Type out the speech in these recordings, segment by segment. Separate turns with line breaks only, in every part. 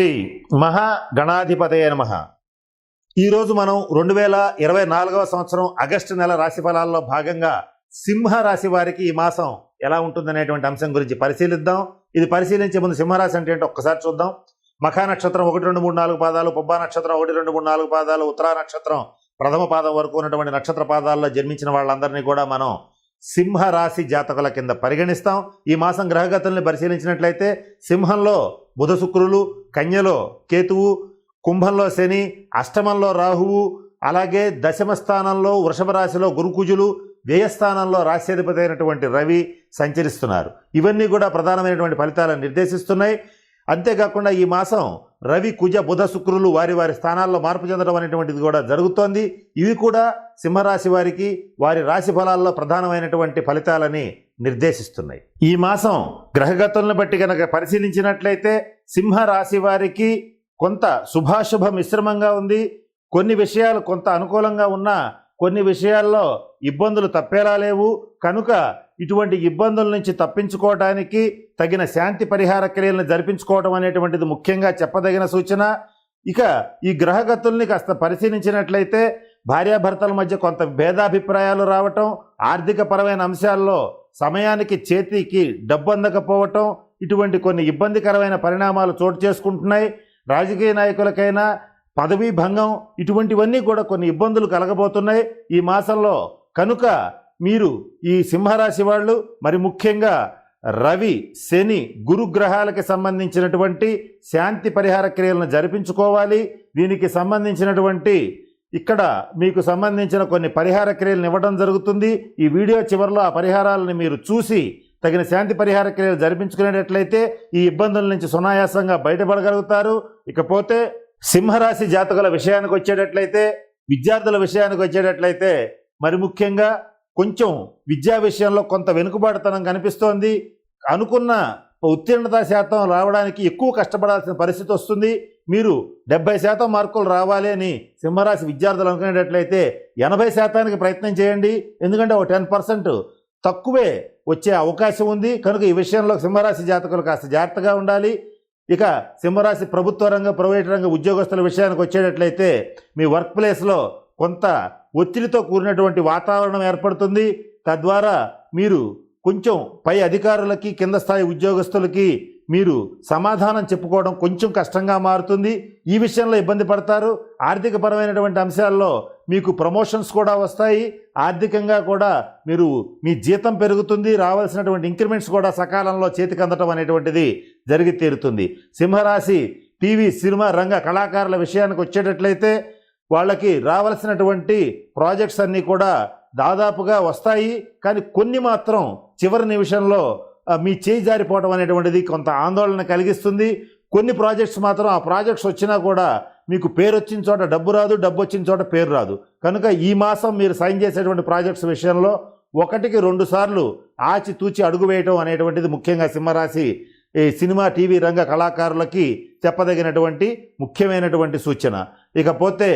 శ్రీ మహాగణాధిపతయ నమ. ఈరోజు మనం రెండు వేల ఇరవై నాలుగవ సంవత్సరం ఆగస్టు నెల రాశి ఫలాల్లో భాగంగా సింహ రాశి వారికి ఈ మాసం ఎలా ఉంటుందనేటువంటి అంశం గురించి పరిశీలిద్దాం. ఇది పరిశీలించే ముందు సింహరాశి అంటే ఏంటో ఒక్కసారి చూద్దాం. మఖా నక్షత్రం ఒకటి రెండు మూడు నాలుగు పాదాలు పుబ్బా నక్షత్రం ఒకటి రెండు మూడు నాలుగు పాదాలు ఉత్తరా నక్షత్రం ప్రథమ పాదం వరకు ఉన్నటువంటి నక్షత్ర పాదాల్లో జన్మించిన వాళ్ళందరినీ కూడా మనం సింహ రాశి జాతకుల కింద పరిగణిస్తాం. ఈ మాసం గ్రహగతుల్ని పరిశీలించినట్లయితే సింహంలో బుధ శుక్రులు కన్యలో కేతువు కుంభంలో శని అష్టమంలో రాహువు అలాగే దశమ స్థానంలో వృషభ రాశిలో గురుకుజులు వ్యయస్థానంలో రాశ్యాధిపతి అయినటువంటి రవి సంచరిస్తున్నారు. ఇవన్నీ కూడా ప్రధానమైనటువంటి ఫలితాలను నిర్దేశిస్తున్నాయి. అంతేకాకుండా ఈ మాసం రవి కుజ బుధ శుక్రులు వారి వారి స్థానాల్లో మార్పు చెందడం అనేటువంటిది కూడా జరుగుతోంది. ఇవి కూడా సింహరాశి వారికి వారి రాశి ఫలాల్లో ప్రధానమైనటువంటి ఫలితాలని నిర్దేశిస్తున్నాయి. ఈ మాసం గ్రహగతులను బట్టి కనుక పరిశీలించినట్లయితే సింహ రాశి వారికి కొంత శుభాశుభ మిశ్రమంగా ఉంది. కొన్ని విషయాలు కొంత అనుకూలంగా ఉన్నా కొన్ని విషయాల్లో ఇబ్బందులు తప్పేలా లేవు. కనుక ఇటువంటి ఇబ్బందుల నుంచి తప్పించుకోవడానికి తగిన శాంతి పరిహార క్రియలను జరిపించుకోవడం అనేటువంటిది ముఖ్యంగా చెప్పదగిన సూచన. ఇక ఈ గ్రహగతుల్ని కాస్త పరిశీలించినట్లయితే భార్యాభర్తల మధ్య కొంత భేదాభిప్రాయాలు రావటం ఆర్థికపరమైన అంశాల్లో సమయానికి చేతికి డబ్బు అందకపోవటం ఇటువంటి కొన్ని ఇబ్బందికరమైన పరిణామాలు చోటు చేసుకుంటున్నాయి. రాజకీయ నాయకులకైనా పదవీ భంగం ఇటువంటివన్నీ కూడా కొన్ని ఇబ్బందులు కలగబోతున్నాయి. ఈ మాసంలో కనుక మీరు ఈ సింహరాశి వాళ్ళు మరి ముఖ్యంగా రవి శని గురుగ్రహాలకి సంబంధించినటువంటి శాంతి పరిహార క్రియలను జరిపించుకోవాలి. దీనికి సంబంధించినటువంటి ఇక్కడ మీకు సంబంధించిన కొన్ని పరిహార క్రియలను ఇవ్వడం జరుగుతుంది. ఈ వీడియో చివరిలో ఆ పరిహారాలను మీరు చూసి తగిన శాంతి పరిహార క్రియలు జరిపించుకునేటట్లయితే ఈ ఇబ్బందుల నుంచి సునాయాసంగా బయటపడగలుగుతారు. ఇకపోతే సింహరాశి జాతకుల విషయానికి వచ్చేటట్లయితే విద్యార్థుల విషయానికి వచ్చేటట్లయితే మరి ముఖ్యంగా కొంచెం విద్యా విషయంలో కొంత వెనుకబాటుతనం కనిపిస్తోంది. అనుకున్న ఉత్తీర్ణత శాతం రావడానికి ఎక్కువ కష్టపడాల్సిన పరిస్థితి వస్తుంది. మీరు డెబ్బై శాతం మార్కులు రావాలి అని సింహరాశి విద్యార్థులు అనుకునేటట్లయితే ఎనభై శాతానికి ప్రయత్నం చేయండి. ఎందుకంటే ఒక టెన్ పర్సెంట్ తక్కువే వచ్చే అవకాశం ఉంది. కనుక ఈ విషయంలో సింహరాశి జాతకులు కాస్త జాగ్రత్తగా ఉండాలి. ఇక సింహరాశి ప్రభుత్వ రంగ ప్రైవేట్ రంగ ఉద్యోగస్తుల విషయానికి వచ్చేటట్లయితే మీ వర్క్ ప్లేస్లో కొంత ఒత్తిడితో కూడినటువంటి వాతావరణం ఏర్పడుతుంది. తద్వారా మీరు కొంచెం పై అధికారులకి కింద స్థాయి ఉద్యోగస్తులకి మీరు సమాధానం చెప్పుకోవడం కొంచెం కష్టంగా మారుతుంది. ఈ విషయంలో ఇబ్బంది పడతారు. ఆర్థికపరమైనటువంటి అంశాల్లో మీకు ప్రమోషన్స్ కూడా వస్తాయి. ఆర్థికంగా కూడా మీరు మీ జీతం పెరుగుతుంది. రావాల్సినటువంటి ఇంక్రిమెంట్స్ కూడా సకాలంలో చేతికి అందటం అనేటువంటిది జరిగి తీరుతుంది. సింహరాశి టీవీ సినిమా రంగ కళాకారుల విషయానికి వచ్చేటట్లయితే వాళ్ళకి రావాల్సినటువంటి ప్రాజెక్ట్స్ అన్నీ కూడా దాదాపుగా వస్తాయి. కానీ కొన్ని మాత్రం చివరి నిమిషంలో మీ చేయి జారిపోవడం అనేటువంటిది కొంత ఆందోళన కలిగిస్తుంది. కొన్ని ప్రాజెక్ట్స్ మాత్రం ఆ ప్రాజెక్ట్స్ వచ్చినా కూడా మీకు పేరు వచ్చిన చోట డబ్బు రాదు డబ్బు వచ్చిన చోట పేరు రాదు. కనుక ఈ మాసం మీరు సైన్ చేసేటువంటి ప్రాజెక్ట్స్ విషయంలో ఒకటికి రెండు సార్లు ఆచి తూచి అడుగు వేయటం అనేటువంటిది ముఖ్యంగా సింహరాశి ఈ సినిమా టీవీ రంగ కళాకారులకి చెప్పదగినటువంటి ముఖ్యమైనటువంటి సూచన. ఇకపోతే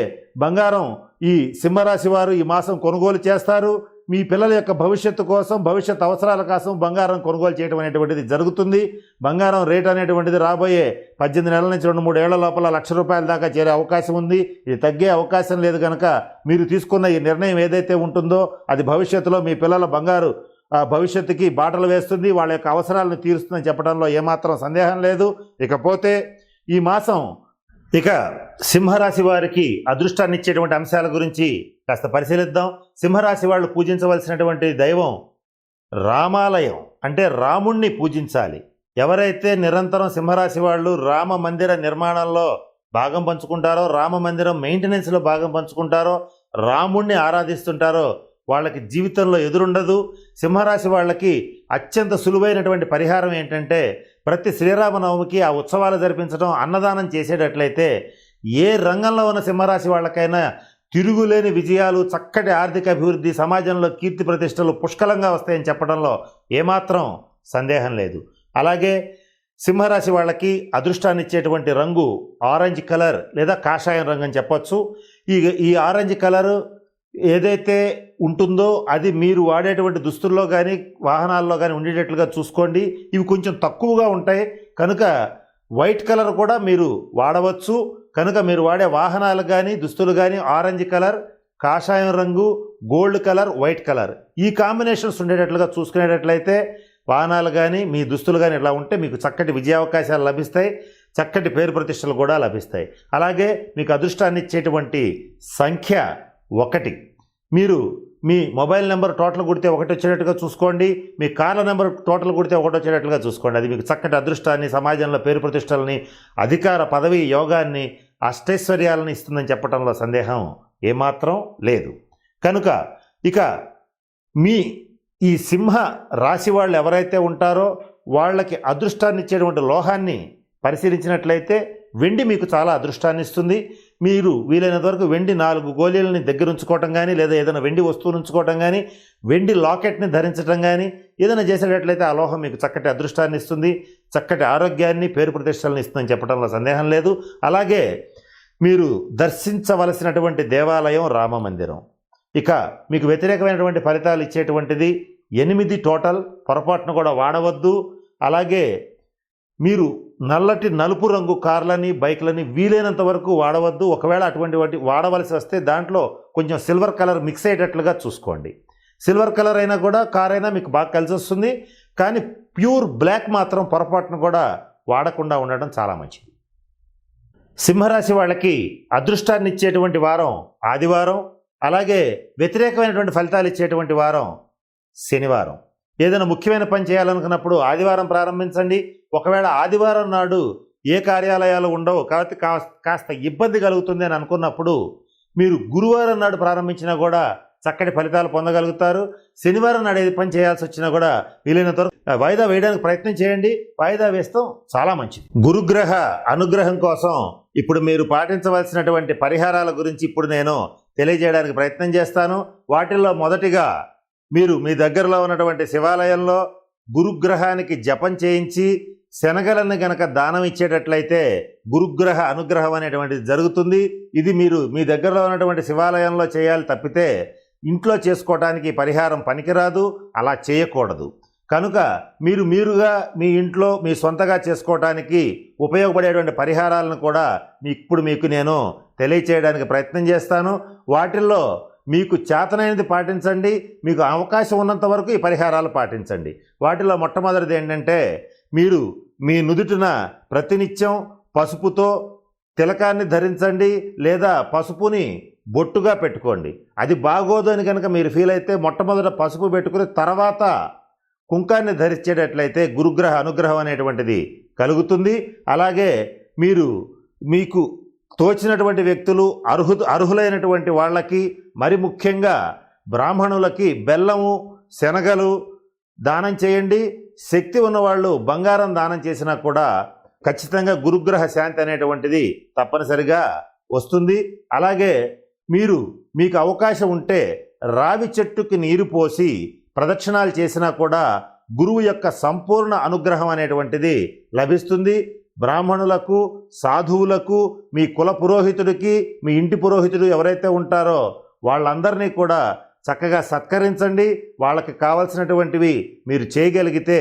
బంగారం ఈ సింహరాశి వారు ఈ మాసం కొనుగోలు చేస్తారు మీ పిల్లల యొక్క భవిష్యత్తు కోసం భవిష్యత్ అవసరాల కోసం బంగారం కొనుగోలు చేయడం అనేటువంటిది జరుగుతుంది. బంగారం రేట్ అనేటువంటిది రాబోయే పద్దెనిమిది నెలల నుంచి రెండు మూడు ఏళ్ళ లోపల లక్ష రూపాయల దాకా చేరే అవకాశం ఉంది. ఇది తగ్గే అవకాశం లేదు కనుక మీరు తీసుకున్న ఈ నిర్ణయం ఏదైతే ఉంటుందో అది భవిష్యత్తులో మీ పిల్లల బంగారు ఆ, భవిష్యత్తుకి బాటలు వేస్తుంది. వాళ్ళ యొక్క అవసరాలను తీరుస్తుందని చెప్పడంలో ఏమాత్రం సందేహం లేదు. ఇకపోతే ఈ మాసం ఇక సింహరాశి వారికి అదృష్టాన్ని ఇచ్చేటువంటి అంశాల గురించి కాస్త పరిశీలిద్దాం. సింహరాశి వాళ్ళు పూజించవలసినటువంటి దైవం రామాలయం. అంటే రాముణ్ణి పూజించాలి. ఎవరైతే నిరంతరం సింహరాశి వాళ్ళు రామ మందిర నిర్మాణంలో భాగం పంచుకుంటారో రామ మందిరం మెయింటెనెన్స్లో భాగం పంచుకుంటారో రాముణ్ణి ఆరాధిస్తుంటారో వాళ్ళకి జీవితంలో ఎదురుండదు. సింహరాశి వాళ్ళకి అత్యంత సులువైనటువంటి పరిహారం ఏంటంటే ప్రతి శ్రీరామనవమికి ఆ ఉత్సవాలు జరిపించడం అన్నదానం చేసేటట్లయితే ఏ రంగంలో ఉన్న సింహరాశి వాళ్ళకైనా తిరుగులేని విజయాలు చక్కటి ఆర్థిక అభివృద్ధి సమాజంలో కీర్తి ప్రతిష్టలు పుష్కలంగా వస్తాయని చెప్పడంలో ఏమాత్రం సందేహం లేదు. అలాగే సింహరాశి వాళ్ళకి అదృష్టాన్ని ఇచ్చేటువంటి రంగు ఆరెంజ్ కలర్ లేదా కాషాయం రంగు అని చెప్పొచ్చు. ఈ ఈ ఆరెంజ్ కలరు ఏదైతే ఉంటుందో అది మీరు వాడేటువంటి దుస్తుల్లో కానీ వాహనాల్లో కానీ ఉండేటట్లుగా చూసుకోండి. ఇవి కొంచెం తక్కువగా ఉంటాయి. కనుక వైట్ కలర్ కూడా మీరు వాడవచ్చు. కనుక మీరు వాడే వాహనాలు కానీ దుస్తులు కానీ ఆరెంజ్ కలర్ కాషాయం రంగు గోల్డ్ కలర్ వైట్ కలర్. ఈ కాంబినేషన్స్ ఉండేటట్లుగా చూసుకునేటట్లయితే వాహనాలు కానీ మీ దుస్తులు కానీ ఇలా ఉంటే మీకు చక్కటి విజయావకాశాలు లభిస్తాయి చక్కటి పేరు ప్రతిష్టలు కూడా లభిస్తాయి. అలాగే మీకు అదృష్టాన్ని ఇచ్చేటువంటి సంఖ్య ఒకటి. మీరు మీ మొబైల్ నెంబర్ టోటల్ కొడితే ఒకటి వచ్చేటట్టుగా చూసుకోండి. మీ కార్ల నెంబర్ టోటల్ కొడితే ఒకటి వచ్చేటట్లుగా చూసుకోండి. అది మీకు చక్కటి అదృష్టాన్ని సమాజంలో పేరు ప్రతిష్టలని అధికార పదవి యోగాన్ని అష్టైశ్వర్యాలను ఇస్తుందని చెప్పడంలో సందేహం ఏమాత్రం లేదు. కనుక ఇక మీ ఈ సింహ రాశి వాళ్ళు ఎవరైతే ఉంటారో వాళ్ళకి అదృష్టాన్ని ఇచ్చేటువంటి లోహాన్ని పరిశీలించినట్లయితే వెండి మీకు చాలా అదృష్టాన్ని ఇస్తుంది. మీరు వీలైనంత వరకు వెండి నాలుగు గోళీలని దగ్గర ఉంచుకోవటం కానీ లేదా ఏదైనా వెండి వస్తువులు ఉంచుకోవటం కానీ వెండి లాకెట్ని ధరించడం కానీ ఏదైనా చేసేటట్లయితే ఆ లోహం మీకు చక్కటి అదృష్టాన్ని ఇస్తుంది చక్కటి ఆరోగ్యాన్ని పేరు ప్రతిష్టలను ఇస్తుందని చెప్పడంలో సందేహం లేదు. అలాగే మీరు దర్శించవలసినటువంటి దేవాలయం రామ మందిరం. ఇక మీకు వ్యతిరేకమైనటువంటి ఫలితాలు ఇచ్చేటువంటిది ఎనిమిది టోటల్ పొరపాటును కూడా వాడవద్దు. అలాగే మీరు నల్లటి నలుపు రంగు కార్లని బైక్లని వీలైనంత వరకు వాడవద్దు. ఒకవేళ అటువంటి వాటి వాడవలసి వస్తే దాంట్లో కొంచెం సిల్వర్ కలర్ మిక్స్ అయ్యేటట్లుగా చూసుకోండి. సిల్వర్ కలర్ అయినా కూడా కార్ అయినా మీకు బాగా కలిసి వస్తుంది. కానీ ప్యూర్ బ్లాక్ మాత్రం పొరపాటును కూడా వాడకుండా ఉండడం చాలా మంచిది. సింహరాశి వాళ్ళకి అదృష్టాన్ని ఇచ్చేటువంటి వారం ఆదివారం. అలాగే వ్యతిరేకమైనటువంటి ఫలితాలు ఇచ్చేటువంటి వారం శనివారం. ఏదైనా ముఖ్యమైన పని చేయాలనుకున్నప్పుడు ఆదివారం ప్రారంభించండి. ఒకవేళ ఆదివారం నాడు ఏ కార్యాలయాలు ఉండవు కాబట్టి కాస్త కాస్త ఇబ్బంది కలుగుతుంది అని అనుకున్నప్పుడు మీరు గురువారం నాడు ప్రారంభించినా కూడా చక్కటి ఫలితాలు పొందగలుగుతారు. శనివారం నాడు ఏది పని చేయాల్సి వచ్చినా కూడా వీలైనంత వరకు వాయిదా వేయడానికి ప్రయత్నం చేయండి. వాయిదా వేస్తాం చాలా మంచిది. గురుగ్రహ అనుగ్రహం కోసం ఇప్పుడు మీరు పాటించవలసినటువంటి పరిహారాల గురించి ఇప్పుడు నేను తెలియజేయడానికి ప్రయత్నం చేస్తాను. వాటిల్లో మొదటిగా మీరు మీ దగ్గరలో ఉన్నటువంటి శివాలయంలో గురుగ్రహానికి జపం చేయించి శనగలను గనక దానం ఇచ్చేటట్లయితే గురుగ్రహ అనుగ్రహం అనేటువంటిది జరుగుతుంది. ఇది మీరు మీ దగ్గరలో ఉన్నటువంటి శివాలయంలో చేయాలి తప్పితే ఇంట్లో చేసుకోవటానికి పరిహారం పనికిరాదు అలా చేయకూడదు. కనుక మీరు మీరుగా మీ ఇంట్లో మీ సొంతగా చేసుకోవటానికి ఉపయోగపడేటువంటి పరిహారాలను కూడా మీ ఇప్పుడు మీకు నేను తెలియచేయడానికి ప్రయత్నం చేస్తాను. వాటిల్లో మీకు చేతనైనది పాటించండి మీకు అవకాశం ఉన్నంత వరకు ఈ పరిహారాలు పాటించండి. వాటిలో మొట్టమొదటిది ఏంటంటే మీరు మీ నుదుటిన ప్రతినిత్యం పసుపుతో తిలకాన్ని ధరించండి లేదా పసుపుని బొట్టుగా పెట్టుకోండి. అది బాగోదు అని కనుక మీరు ఫీల్ అయితే మొట్టమొదట పసుపు పెట్టుకుని తర్వాత కుంకాన్ని ధరించేటట్లయితే గురుగ్రహ అనుగ్రహం అనేటువంటిది కలుగుతుంది. అలాగే మీరు మీకు తోచినటువంటి వ్యక్తులు అర్హు అర్హులైనటువంటి వాళ్ళకి మరి ముఖ్యంగా బ్రాహ్మణులకి బెల్లము శనగలు దానం చేయండి. శక్తి ఉన్నవాళ్ళు బంగారం దానం చేసినా కూడా ఖచ్చితంగా గురుగ్రహ శాంతి అనేటువంటిది తప్పనిసరిగా వస్తుంది. అలాగే మీరు మీకు అవకాశం ఉంటే రావి చెట్టుకి నీరు పోసి ప్రదక్షిణాలు చేసినా కూడా గురువు యొక్క సంపూర్ణ అనుగ్రహం అనేటువంటిది లభిస్తుంది. బ్రాహ్మణులకు సాధువులకు మీ కుల పురోహితుడికి మీ ఇంటి పురోహితుడు ఎవరైతే ఉంటారో వాళ్ళందరినీ కూడా చక్కగా సత్కరించండి. వాళ్ళకి కావలసినటువంటివి మీరు చేయగలిగితే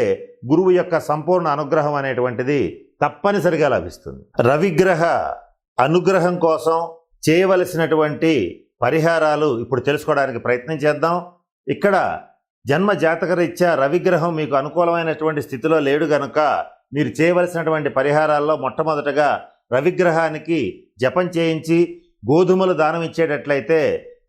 గురువు యొక్క సంపూర్ణ అనుగ్రహం అనేటువంటిది తప్పనిసరిగా లభిస్తుంది. రవిగ్రహ అనుగ్రహం కోసం చేయవలసినటువంటి పరిహారాలు ఇప్పుడు తెలుసుకోవడానికి ప్రయత్నం చేద్దాం. ఇక్కడ జన్మ జాతకరీత్యా రవిగ్రహం మీకు అనుకూలమైనటువంటి స్థితిలో లేడు గనుక మీరు చేయవలసినటువంటి పరిహారాల్లో మొట్టమొదటగా రవిగ్రహానికి జపం చేయించి గోధుమలు దానం ఇచ్చేటట్లయితే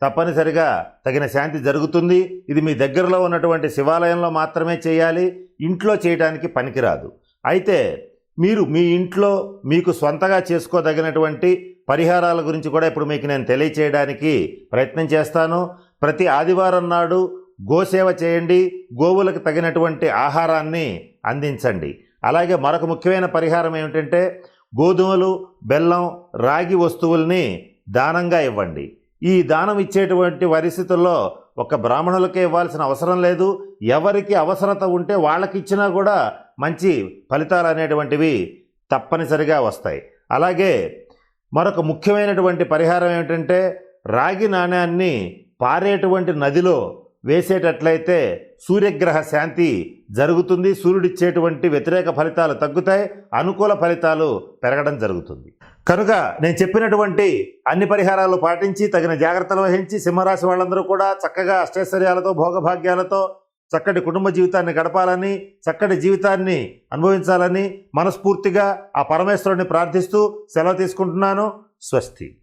తప్పనిసరిగా తగిన శాంతి జరుగుతుంది. ఇది మీ దగ్గరలో ఉన్నటువంటి శివాలయంలో మాత్రమే చేయాలి. ఇంట్లో చేయడానికి పనికిరాదు. అయితే మీరు మీ ఇంట్లో మీకు సొంతగా చేసుకోదగినటువంటి పరిహారాల గురించి కూడా ఇప్పుడు మీకు నేను తెలియచేయడానికి ప్రయత్నం చేస్తాను. ప్రతి ఆదివారం నాడు గోసేవ చేయండి. గోవులకు తగినటువంటి ఆహారాన్ని అందించండి. అలాగే మరొక ముఖ్యమైన పరిహారం ఏమిటంటే గోధుమలు బెల్లం రాగి వస్తువుల్ని దానంగా ఇవ్వండి. ఈ దానం ఇచ్చేటువంటి పరిస్థితుల్లో ఒక బ్రాహ్మణులకే ఇవ్వాల్సిన అవసరం లేదు. ఎవరికి అవసరత ఉంటే వాళ్ళకి ఇచ్చినా కూడా మంచి ఫలితాలు అనేటువంటివి తప్పనిసరిగా వస్తాయి. అలాగే మరొక ముఖ్యమైనటువంటి పరిహారం ఏమిటంటే రాగి నాణ్యాన్ని పారేటువంటి నదిలో వేసేటట్లయితే సూర్యగ్రహ శాంతి జరుగుతుంది. సూర్యుడిచ్చేటువంటి వ్యతిరేక ఫలితాలు తగ్గుతాయి. అనుకూల ఫలితాలు పెరగడం జరుగుతుంది. కనుక నేను చెప్పినటువంటి అన్ని పరిహారాలు పాటించి తగిన జాగ్రత్తలు వహించి సింహరాశి వాళ్ళందరూ కూడా చక్కగా అష్టైశ్వర్యాలతో భోగభాగ్యాలతో చక్కటి కుటుంబ జీవితాన్ని గడపాలని చక్కటి జీవితాన్ని అనుభవించాలని మనస్ఫూర్తిగా ఆ పరమేశ్వరుని ప్రార్థిస్తూ సెలవు తీసుకుంటున్నాను. స్వస్తి.